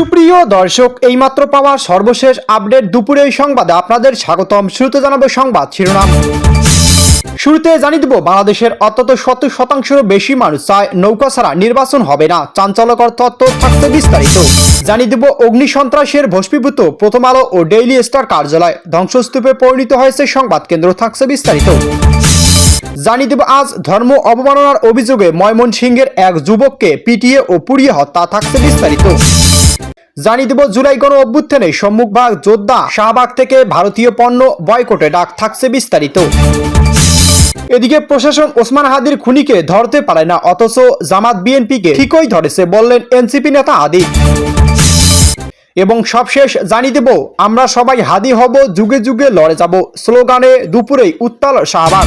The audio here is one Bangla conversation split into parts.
সুপ্রিয় দর্শক, এইমাত্র পাওয়া সর্বশেষ আপডেট দুপুরে এই সংবাদে আপনাদের স্বাগতম। শুরুতে জানাব সংবাদ শিরোনাম। শুরুতে জানিয়ে দেব, বাংলাদেশের অন্তত সত্তর শতাংশেরও বেশি মানুষ চায় নৌকা ছাড়া নির্বাচন হবে না। চাঞ্চল্যকর তত্ত্ব থাকতে বিস্তারিত। জানিয়ে দেব, অগ্নি সন্ত্রাসের ভস্মীভূত প্রথম আলো ও ডেইলি স্টার কার্যালয় ধ্বংসস্তূপে পরিণত হয়েছে সংবাদ কেন্দ্র থাকছে বিস্তারিত। জানিয়ে দেব, আজ ধর্ম অবমাননার অভিযোগে ময়মনসিংহের এক যুবককে পিটিয়ে ও পুড়িয়ে হত্যা থাকছে বিস্তারিত। জানিয়ে দেব, জুলাই গণ অভ্যুত্থানে সম্মুখভাগ যোদ্ধা শাহবাগ থেকে ভারতীয় পণ্য বয়কটে, ডাক থাকছে বিস্তারিত। এদিকে প্রশাসন ওসমান হাদির খুনিকে ধরতে পারে না, অথচ জামাত বিএনপিকে ঠিকই ধরেছে বললেন এনসিপি নেতা হাদি। এবং সবশেষ জানিয়ে দেব, আমরা সবাই হাদি হব, যুগে যুগে লড়ে যাব, স্লোগানে দুপুরেই উত্তাল শাহবাগ।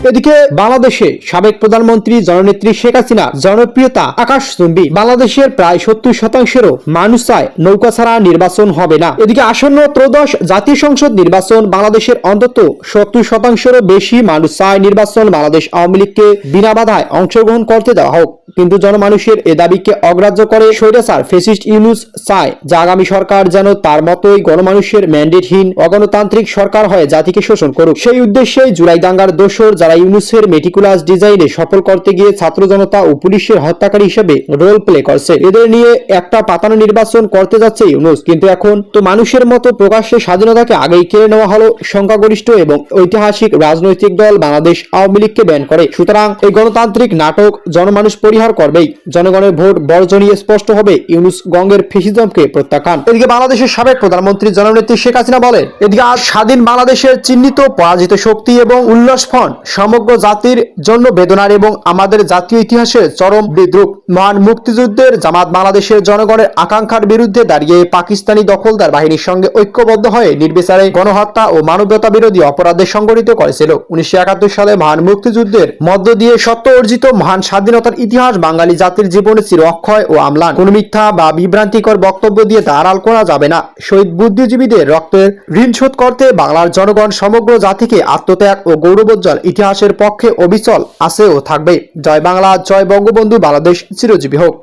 এদিকে বাংলাদেশে সাবেক প্রধানমন্ত্রী জননেত্রী শেখ হাসিনা জনপ্রিয়তা আকাশচুম্বী। বাংলাদেশের প্রায় সত্তর শতাংশেরও মানুষ চায় নৌকা ছাড়া নির্বাচন হবে না। এদিকে আসন্ন ত্রয়োদশ জাতীয় সংসদ নির্বাচন বাংলাদেশের অন্তত সত্তর শতাংশেরও বেশি মানুষ চায় নির্বাচন বাংলাদেশ আওয়ামী লীগকে বিনা বাধায় অংশগ্রহণ করতে দেওয়া হোক। কিন্তু জনমানুষের এ দাবিকে অগ্রাহ্য করে স্বৈরাচার ফেসিস্ট ইউনুস চায় যে আগামী সরকার যেন তার মতোই গণমানুষের ম্যান্ডেটহীন, অগণতান্ত্রিক সরকার হয়ে জাতিকে শোষণ করুক। সেই উদ্দেশ্যেই জুলাই দাঙ্গার দোসর যারা ইউনুসের মেটিকুলাস ডিজাইনে সফল করতে গিয়ে ছাত্র জনতা ও পুলিশের হত্যাকারী হিসেবে রোল প্লে করছে। এদের নিয়ে একটা পাতানো নির্বাচন করতে যাচ্ছে ইউনুস। কিন্তু এখন তো মানুষের মতো প্রকাশ্যে স্বাধীনতাকে আগেই কেড়ে নেওয়া হলো সংখ্যাগরিষ্ঠ এবং ঐতিহাসিক রাজনৈতিক দল বাংলাদেশ আওয়ামী লীগকে ব্যান করে। সুতরাং এই গণতান্ত্রিক নাটক জনমানুষ পরিহার করবেই। জনগণের ভোট বর্জনীয় স্পষ্ট হবে ইউনুস গঙ্গের ফেসিজমকে প্রত্যাখ্যান। এদিকে বাংলাদেশের সাবেক প্রধানমন্ত্রী জননেত্রী শেখ হাসিনা বলেন, এদিকে আজ স্বাধীন বাংলাদেশের চিহ্নিত পরাজিত শক্তি এবং উল্লাস ফন সমগ্র জাতির জন্য বেদনার এবং আমাদের জাতীয় ইতিহাসের চরম বিদ্রুপ। মহান মুক্তিযুদ্ধের জামাত বাংলাদেশের জনগণের আকাঙ্ক্ষার বিরুদ্ধে দাঁড়িয়ে পাকিস্তানি দখলদার বাহিনীর সঙ্গে ঐক্যবদ্ধ হয়ে নির্বিচারে গণহত্যা ও মানবতা বিরোধী অপরাধে সংগঠিত করেছিল। উনিশশো একাত্তর সালে মহান মুক্তিযুদ্ধের মধ্য দিয়ে সত্য অর্জিত মহান স্বাধীনতার ইতিহাস বাঙালি জাতির জীবনে চির অক্ষয় ও আমলান। কোন মিথ্যা বা বিভ্রান্তিকর বক্তব্য দিয়ে তা আড়াল করা যাবে না। শহীদ বুদ্ধিজীবীদের রক্তের ঋণ শোধ করতে বাংলার জনগণ সমগ্র জাতিকে আত্মত্যাগ ও গৌরবোজ্জ্বল ইতিহাসের পক্ষে অবিচল আছে ও থাকবে। জয় বাংলা, জয় বঙ্গবন্ধু, বাংলাদেশ চিরজীবী হোক।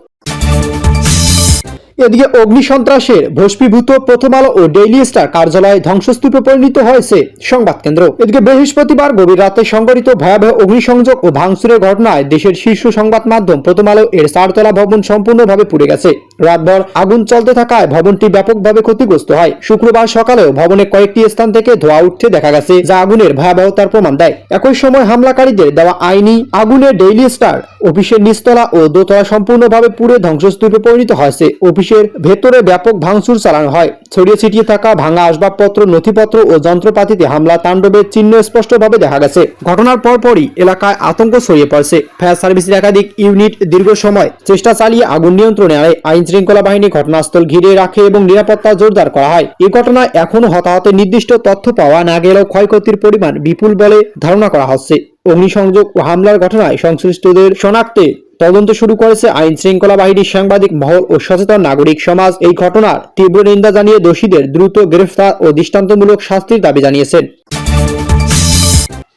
এদিকে অগ্নি সন্ত্রাসের ভস্মীভূত প্রথম আলো ও ডেইলি স্টার কার্যালয়ে ধ্বংসস্তূপে পরিণত হয়েছে সংবাদ কেন্দ্র। এদিকে বৃহস্পতিবার গভীর রাতে সংঘটিত ভয়াবহ অগ্নিসংযোগ ও ভাঙচুরের ঘটনায় দেশের শীর্ষ সংবাদ মাধ্যম প্রথম আলো এর চারতলা ভবন সম্পূর্ণভাবে পুড়ে গেছে। রাতভর আগুন চলতে থাকায় ভবনটি ব্যাপকভাবে ক্ষতিগ্রস্ত হয়। শুক্রবার সকালেও ভবনে কয়েকটি স্থান থেকে ধোঁয়া উঠতে দেখা গেছে, যা আগুনের ভয়াবহতার প্রমাণ দেয়। একই সময় হামলাকারীদের দেওয়া আইনি আগুনের ডেইলি স্টার, অফিসের নিচতলা ও দোতলা সম্পূর্ণভাবে পুড়ে ধ্বংসস্তূপে পরিণত হয়েছে। অফিসের ভেতরে ব্যাপক ভাঙচুর চালানো হয়। ছড়িয়ে ছিটিয়ে থাকা ভাঙা আসবাবপত্র, নথিপত্র ও যন্ত্রপাতিতে হামলা, তাণ্ডবের চিহ্ন স্পষ্টভাবে দেখা গেছে। ঘটনার পরপরই এলাকায় আতঙ্ক ছড়িয়ে পড়ছে। ফায়ার সার্ভিসের একাধিক ইউনিট দীর্ঘ সময় চেষ্টা চালিয়ে আগুন নিয়ন্ত্রণে আইন শৃঙ্খলা বাহিনী ঘটনাস্থল ঘিরে রাখে এবং নিরাপত্তা জোরদার করা হয়। এই ঘটনায় এখনও হতাহতের নির্দিষ্ট তথ্য পাওয়া না গেলেও ক্ষয়ক্ষতির পরিমাণ বিপুল বলে ধারণা করা হচ্ছে। অগ্নিসংযোগ ও হামলার ঘটনায় সংশ্লিষ্টদের শনাক্তে তদন্ত শুরু করেছে আইন শৃঙ্খলা বাহিনীর সাংবাদিক মহল ও সচেতন নাগরিক সমাজ। এই ঘটনার তীব্র নিন্দা জানিয়ে দোষীদের দ্রুত গ্রেফতার ও দৃষ্টান্তমূলক শাস্তির দাবি জানিয়েছেন।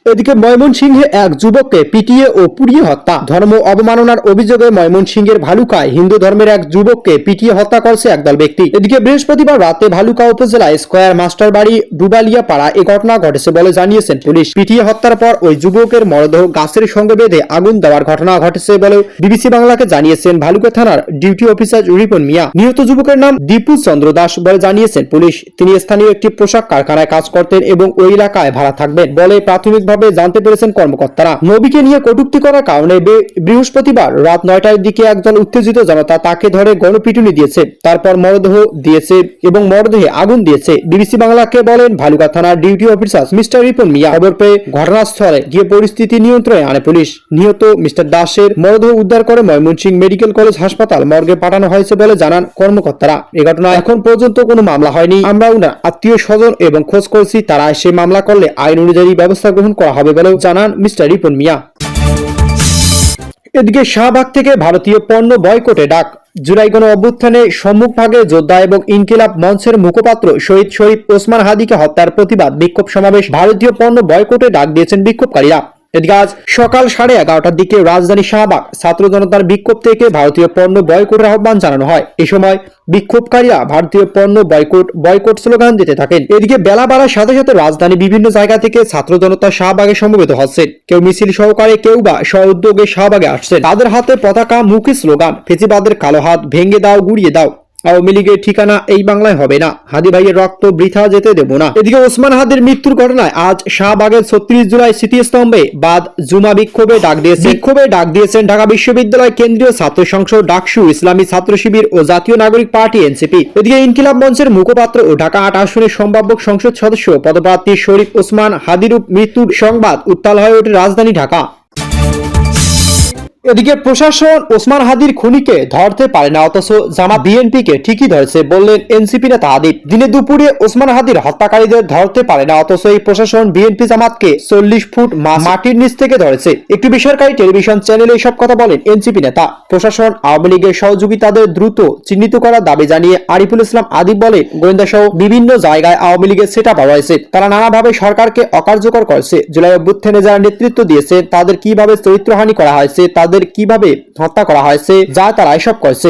এদিকে ময়মনসিংহে এক যুবককে পিটিয়ে ও পুড়িয়ে হত্যা। ধর্ম অবমাননার অভিযোগে ময়মনসিংহের ভালুকায় হিন্দু ধর্মের এক যুবককে পিটিয়ে হত্যা করছে একদল ব্যক্তি। এদিকে বৃহস্পতিবার রাতে ভালুকা উপজেলায় স্কয়ার মাস্টার বাড়ি ডুবালিয়া পাড়া এ ঘটনা ঘটেছে বলে জানিয়েছেন পুলিশ। পিটিয়ে হত্যার পর ওই যুবকের মরদেহ গাছের সঙ্গে বেঁধে আগুন দেওয়ার ঘটনা ঘটেছে বলে বিবিসি বাংলাকে জানিয়েছেন ভালুকা থানার ডিউটি অফিসার রিপন মিয়া। নিহত যুবকের নাম দীপু চন্দ্র দাস বলে জানিয়েছেন পুলিশ। তিনি স্থানীয় একটি পোশাক কারখানায় কাজ করতেন এবং ওই এলাকায় ভাড়া থাকবেন বলে প্রাথমিকভাবে জানতে পেরেছেন কর্মকর্তারা। নবীকে নিয়ে কটূক্তি করার কারণে বৃহস্পতিবার রাত নয়টার দিকে একজন উত্তেজিত জনতা তাকে ধরে গণপিটুনি দিয়েছে। তারপর মরদেহ দিয়েছে এবং মরদেহে আগুন দিয়েছে। বিবিসি বাংলাকে বলেন, ভালুকা থানার duty officer mister Ripon Mia খবর পেয়ে ঘটনাস্থলে গিয়ে পরিস্থিতি নিয়ন্ত্রণে আনে পুলিশ। নিহত মিস্টার দাসের মরদেহ উদ্ধার করে ময়মনসিংহ মেডিকেল কলেজ হাসপাতাল মর্গে পাঠানো হয়েছে বলে জানান কর্মকর্তারা। এ ঘটনা এখন পর্যন্ত কোনো মামলা হয়নি। আমরা আত্মীয় স্বজন এবং খোঁজ করছি, তারা সে মামলা করলে আইন অনুযায়ী ব্যবস্থা গ্রহণ করা হবে বলেও জানান মিস্টার রিপন মিয়া। এদিকে শাহবাগ থেকে ভারতীয় পণ্য বয়কটে ডাক। জুলাই গণ অভ্যুত্থানে সম্মুখভাগে যোদ্ধা এবং ইনকিলাব মঞ্চের মুখপাত্র শহীদ শরীফ ওসমান হাদিকে হত্যার প্রতিবাদ বিক্ষোভ সমাবেশ ভারতীয় পণ্য বয়কটে ডাক দিয়েছেন বিক্ষোভকারীরা। এদিকে আজ সকাল সাড়ে এগারোটার দিকে রাজধানী শাহবাগ ছাত্র জনতার বিক্ষোভ থেকে ভারতীয় পণ্য বয়কটের আহ্বান জানানো হয়। এ সময় বিক্ষোভকারীরা ভারতীয় পণ্য বয়কট বয়কট স্লোগান দিতে থাকেন। এদিকে বেলা বাড়ার সাথে সাথে রাজধানী বিভিন্ন জায়গা থেকে ছাত্র জনতা শাহবাগে সমবেত হচ্ছেন। কেউ মিছিল সহকারে, কেউ বা স্ব উদ্যোগে শাহবাগে আসছেন। তাদের হাতে পতাকা, মুখী স্লোগান, ফেসিবাদের কালো হাত, ভেঙে দাও, গুড়িয়ে দাও। আওয়ামী লীগের ঠিকানা এই বাংলায় হবে না। হাদি ভাইয়ের রক্ত বৃথা যেতে দেব না। এদিকে ওসমান হাদির মৃত্যুর ঘটনায় আজ শাহবাগের ছত্রিশ জুলাই স্মৃতিস্তম্ভে বাদ জুমা বিক্ষোভে ডাক দিয়েছে বিক্ষোভে ডাক দিয়েছেন ঢাকা বিশ্ববিদ্যালয় কেন্দ্রীয় ছাত্র সংসদ ডাকসু ইসলামী ছাত্র শিবির ও জাতীয় নাগরিক পার্টি এনসিপি। এদিকে ইনকিলাব মঞ্চের মুখপাত্র ও ঢাকা আট আসনের সম্ভাব্য সংসদ সদস্য পদপ্রার্থী শরীফ ওসমান হাদির মৃত্যুর সংবাদ উত্তাল হয়ে ওঠে রাজধানী ঢাকা। এদিকে প্রশাসন ওসমান হাদির খুনিকে ধরতে পারে না, অথচ জামা বিএনপি কে ঠিকই ধরেছে বললেন এনসিপি নেতা হাদির। দিনে দুপুরে ওসমান হাদির হত্যাকারীদের ধরতে পারে না, অথচ এই প্রশাসন বিএনপি জামাতকে চল্লিশ ফুট মাটির নিচ থেকে ধরেছে। একটি বেসরকারি টেলিভিশন চ্যানেলে এসব কথা বলেন এনসিপি নেতা। প্রশাসন আওয়ামী লীগের সহযোগিতাদের দ্রুত চিহ্নিত করার দাবি জানিয়ে আরিফুল ইসলাম আদিব বলেন, গোয়েন্দা সহ বিভিন্ন জায়গায় আওয়ামী লীগের সেটা পাওয়া হয়েছে তারা নানাভাবে সরকারকে অকার্যকর করেছে। জুলাই অভ্যুত্থানে যারা নেতৃত্ব দিয়েছে, তাদের কীভাবে চরিত্রহানি করা হয়েছে তাদের কীভাবে হত্যা করা হয়েছে যা তারা এসব করছে।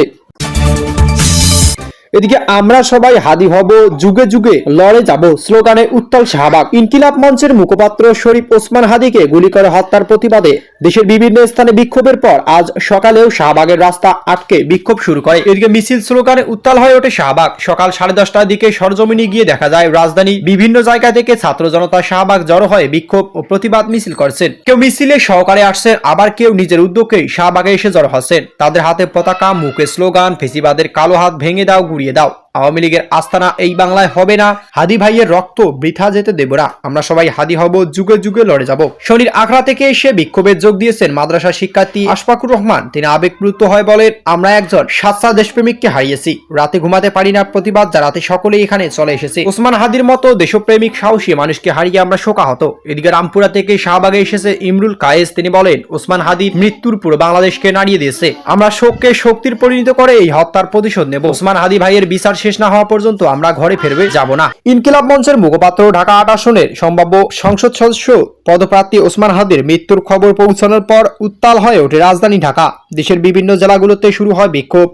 এদিকে আমরা সবাই হাদি হব, যুগে যুগে লড়ে যাব, স্লোগানে উত্তাল শাহবাগ। ইনকিলাব মঞ্চের মুখপাত্র শরীফ ওসমান হাদিকে গুলি করে হত্যার প্রতিবাদে দেশের বিভিন্ন স্থানে বিক্ষোভের পর আজ সকালেও শাহবাগের রাস্তা আটকে বিক্ষোভ শুরু করে। এদিকে মিছিল স্লোগানে উত্তাল হয়ে ওঠে শাহবাগ। সকাল সাড়ে দশটার দিকে সরজমিনে গিয়ে দেখা যায়, রাজধানী বিভিন্ন জায়গা থেকে ছাত্র জনতা শাহবাগ জড়ো হয়ে বিক্ষোভ ও প্রতিবাদ মিছিল করছেন। কেউ মিছিলে সহকারে আসছেন, আবার কেউ নিজের উদ্যোগে শাহবাগে এসে জড়ো হচ্ছেন। তাদের হাতে পতাকা, মুখে স্লোগান, ফেসিবাদের কালো হাত ভেঙে দাও গুড়িয়ে দাও আওয়ামী লীগের আস্তানা এই বাংলায় হবে না। হাদি ভাইয়ের রক্ত বৃথা যেতে দেব না। আমরা সবাই হাদি হব, যুগে যুগে লড়ে যাব। শনির আখড়া থেকে এসে বিক্ষোভে যোগ দিয়েছেন মাদ্রাসা শিক্ষার্থী আশফাকুর রহমান। তিনি আবেগপ্লুত হয়ে বলেন, আমরা একজন সাতসা দেশপ্রেমিককে হারিয়েছি। রাতে ঘুমাতে পারি না প্রতিবাদ জানাতে সকলেই এখানে চলে এসেছে। ওসমান হাদির মতো দেশপ্রেমিক, সাহসী মানুষকে হারিয়ে আমরা শোকাহত। এদিকে রামপুরা থেকে শাহবাগে এসেছে ইমরুল কায়েস। তিনি বলেন, ওসমান হাদির মৃত্যুর পুরো বাংলাদেশকে নাড়িয়ে দিয়েছে। আমরা শোককে শক্তির পরিণত করে এই হত্যার প্রতিশোধ নেব। ওসমান হাদি ভাইয়ের বিচার শেষ না হওয়া পর্যন্ত আমরা ঘরে ফেরবে, যাব না। ইনকিলাব মঞ্চের মুখপাত্র ঢাকা আট আসনের সম্ভাব্য সংসদ সদস্য পদপ্রার্থী ওসমান হাদির মৃত্যুর খবর পৌঁছানোর পর উত্তাল হয়ে ওঠে রাজধানী ঢাকা। দেশের বিভিন্ন জেলাগুলোতে শুরু হয় বিক্ষোভ।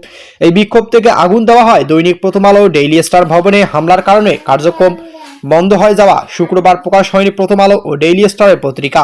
এই বিক্ষোভ থেকে আগুন দেওয়া হয় দৈনিক প্রথম আলো, ডেইলি স্টার ভবনে হামলার কারণে। কার্যক্রম বন্ধ হয়ে যাওয়া শুক্রবার প্রকাশ হয়নি প্রথম আলো ও ডেইলি স্টারের পত্রিকা।